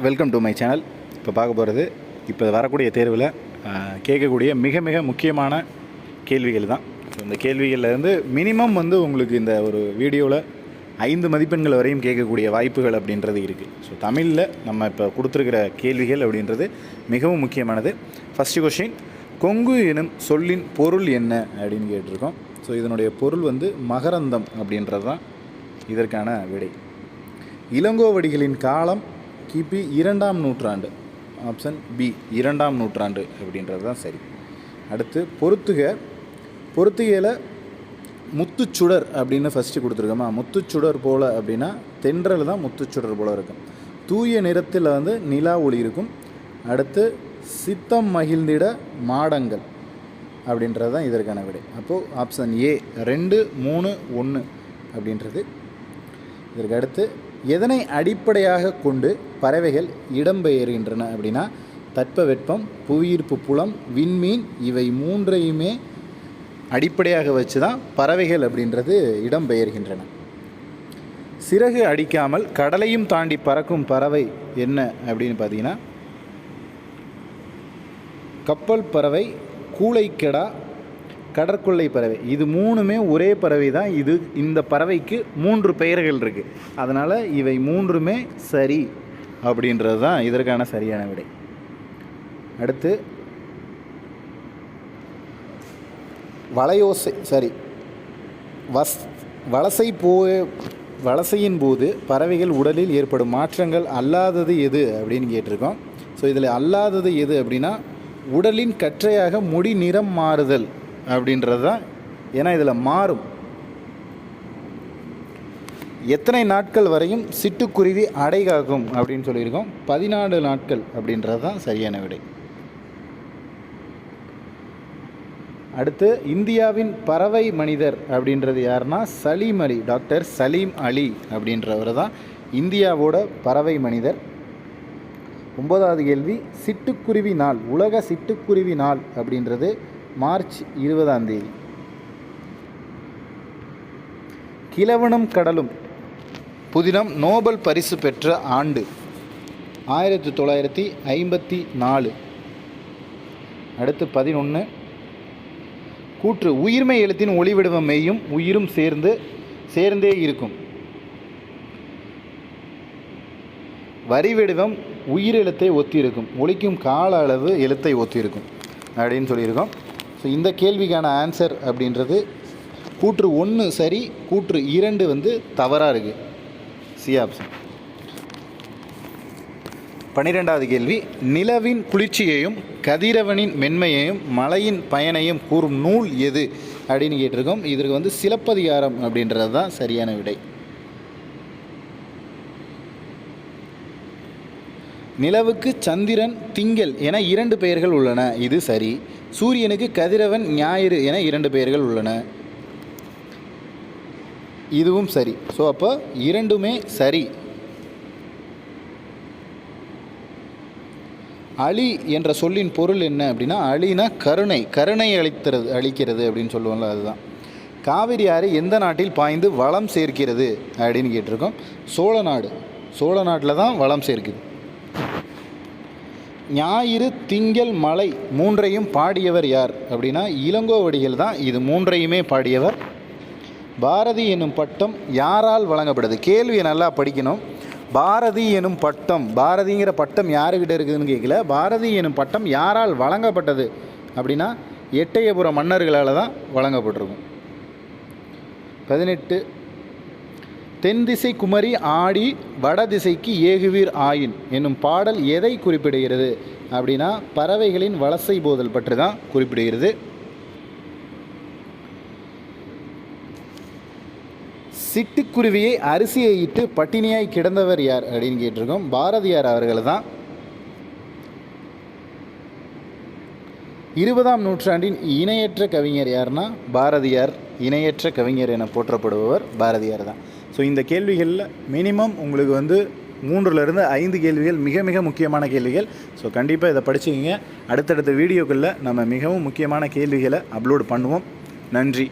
Welcome to my channel இப்போ பார்க்க போகிறது இப்போ வரக்கூடிய தேர்வில் கேட்கக்கூடிய மிக மிக முக்கியமான கேள்விகள் தான். இந்த கேள்விகள்லேருந்து மினிமம் வந்து உங்களுக்கு இந்த ஒரு வீடியோவில் ஐந்து மதிப்பெண்கள் வரையும் கேட்கக்கூடிய வாய்ப்புகள் அப்படின்றது இருக்குது ஸோ தமிழில் நம்ம இப்போ கொடுத்துருக்கிற கேள்விகள் அப்படின்றது மிகவும் முக்கியமானது. ஃபஸ்ட்டு கொஷின் கொங்கு எனும் சொல்லின் பொருள் என்ன அப்படின்னு கேட்டிருக்கோம். ஸோ இதனுடைய பொருள் வந்து மகரந்தம் அப்படின்றது தான் இதற்கான விடை. இளங்கோவடிகளின் காலம் கிபி இரண்டாம் நூற்றாண்டு. ஆப்ஷன் பி இரண்டாம் நூற்றாண்டு அப்படின்றது தான் சரி. அடுத்து பொறுத்துக பொறுத்துகையில் முத்துச்சுடர் அப்படின்னு ஃபஸ்ட்டு கொடுத்துருக்கோமா? முத்துச்சுடர் போல் அப்படின்னா தென்றல் தான் முத்துச்சுடர் போல் இருக்கும். தூய நிறத்தில் வந்து நிலா ஒளி இருக்கும். அடுத்து சித்தம் மகிழ்ந்திட மாடங்கள் அப்படின்றது தான் இதற்கான விடை. அப்போது ஆப்ஷன் ஏ ரெண்டு மூணு ஒன்று அப்படின்றது. இதற்கு அடுத்து எதனை அடிப்படையாக கொண்டு பறவைகள் இடம்பெயர்கின்றன அப்படின்னா தட்பவெப்பம் புவியீர்ப்பு புலம் விண்மீன் இவை மூன்றையுமே அடிப்படையாக வச்சு தான் பறவைகள் அப்படின்றது இடம்பெயர்கின்றன சிறகு அடிக்காமல் கடலையும் தாண்டி பறக்கும் பறவை என்ன அப்படின்னு பார்த்தீங்கன்னா கப்பல் பறவை கூளைக்கெடா கடற்கொள்ளை பறவை. இது மூணுமே ஒரே பறவை தான் இது இந்த பறவைக்கு மூன்று பெயர்கள் இருக்குது அதனால் இவை மூன்றுமே சரி அப்படின்றது தான் இதற்கான சரியான விடை. அடுத்து வளையோசை சரி வஸ் வலசை போ வலசையின் போது பறவைகள் உடலில் ஏற்படும் மாற்றங்கள் அல்லாதது எது அப்படின்னு கேட்டிருக்கோம். ஸோ இதில் அல்லாதது எது அப்படின்னா உடலின் கற்றையாக முடி நிறம் மாறுதல். அப்படின்றது தான் ஏன்னா இதில் மாறும். எத்தனை நாட்கள் வரையும் சிட்டுக்குருவி அடை காக்கும் அப்படின்னு சொல்லியிருக்கோம். பதினாலு நாட்கள் அப்படின்றது தான் சரியான விடை. அடுத்து இந்தியாவின் பறவை மனிதர் அப்படின்றது யாருன்னா சலீம் அலி டாக்டர் சலீம் அலி அப்படின்றவர் தான் இந்தியாவோட பறவை மனிதர். ஒன்பதாவது கேள்வி சிட்டுக்குருவி நாள் உலக சிட்டுக்குருவி நாள் அப்படின்றது மார்ச் இருபதாம் தேதி. கிழவனும் கடலும் புதினம் நோபல் பரிசு பெற்ற ஆண்டு. ஆயிரத்தி தொள்ளாயிரத்தி ஐம்பத்தி நாலு. அடுத்து பதினொன்று கூற்று உயிர்மை எழுத்தின் ஒளிவடிவம் மெய்யும் உயிரும் சேர்ந்து சேர்ந்தே இருக்கும். வரி வடிவம் உயிர் எழுத்தை ஒத்திருக்கும். ஒலிக்கும் கால அளவு எழுத்தை ஒத்திருக்கும். அப்படின்னு சொல்லியிருக்கோம். ஸோ இந்த கேள்விக்கான ஆன்சர் அப்படின்றது கூற்று ஒன்று சரி கூற்று இரண்டு வந்து தவறாக இருக்குது சி ஆப்ஷன் பன்னிரெண்டாவது கேள்வி. நிலவின் குளிர்ச்சியையும் கதிரவனின் மென்மையையும் மலையின் பயனையும் கூறும் நூல் எது அப்படின்னு கேட்டிருக்கோம். இதற்கு வந்து சிலப்பதிகாரம் அப்படின்றது தான் சரியான விடை. நிலவுக்கு சந்திரன் திங்கள் என இரண்டு பெயர்கள் உள்ளன. இது சரி. சூரியனுக்கு கதிரவன் ஞாயிறு என இரண்டு பெயர்கள் உள்ளன. இதுவும் சரி. ஸோ அப்போ இரண்டுமே சரி. அலி என்ற சொல்லின் பொருள் என்ன அப்படின்னா அலினா கருணை கருணை அளிக்கிறது அளிக்கிறது அப்படின்னு சொல்லுவோம்ல அதுதான். காவிரி ஆறு எந்த நாட்டில் பாய்ந்து வளம் சேர்க்கிறது அப்படின்னு கேட்டிருக்கோம். சோழ நாடு. சோழ நாட்டில் தான் வளம் சேர்க்குது. ஞாயிறு திங்கள் மலை மூன்றையும் பாடியவர் யார்? அப்படின்னா இளங்கோவடிகள் தான். இது மூன்றையுமே பாடியவர். பாரதி எனும் பட்டம் யாரால் வழங்கப்படுது? கேள்வியை நல்லா படிக்கணும். பாரதி எனும் பட்டம் பாரதிங்கிற பட்டம் யாருக்கிட்ட இருக்குதுன்னு கேட்கல பாரதி எனும் பட்டம் யாரால் வழங்கப்பட்டது? அப்படின்னா எட்டயபுர மன்னர்களால் தான் வழங்கப்பட்டிருக்கும். பதினெட்டு தென் திசை குமரி ஆடி வடதிசைக்கு ஏகுவீர் ஆயின் என்னும் பாடல் எதை குறிப்பிடுகிறது? அப்படின்னா பறவைகளின் வலசை போதல் பற்றி தான் குறிப்பிடுகிறது. சிட்டுக்குருவியை அரிசியை இட்டு பட்டினியாய் கிடந்தவர் யார் அப்படின்னு கேட்டிருக்கோம். பாரதியார் அவர்கள் தான். இருபதாம் நூற்றாண்டின் இணையற்ற கவிஞர் யாருன்னா பாரதியார் இணையற்ற கவிஞர் என போற்றப்படுபவர் பாரதியார் தான். ஸோ இந்த கேள்விகளில் மினிமம் உங்களுக்கு வந்து மூன்றுலேருந்து ஐந்து கேள்விகள் மிக மிக முக்கியமான கேள்விகள். ஸோ கண்டிப்பாக இதை படிச்சுக்கிங்க. அடுத்தடுத்த வீடியோக்களில் நம்ம மிகவும் முக்கியமான கேள்விகளை அப்லோட் பண்ணுவோம். நன்றி.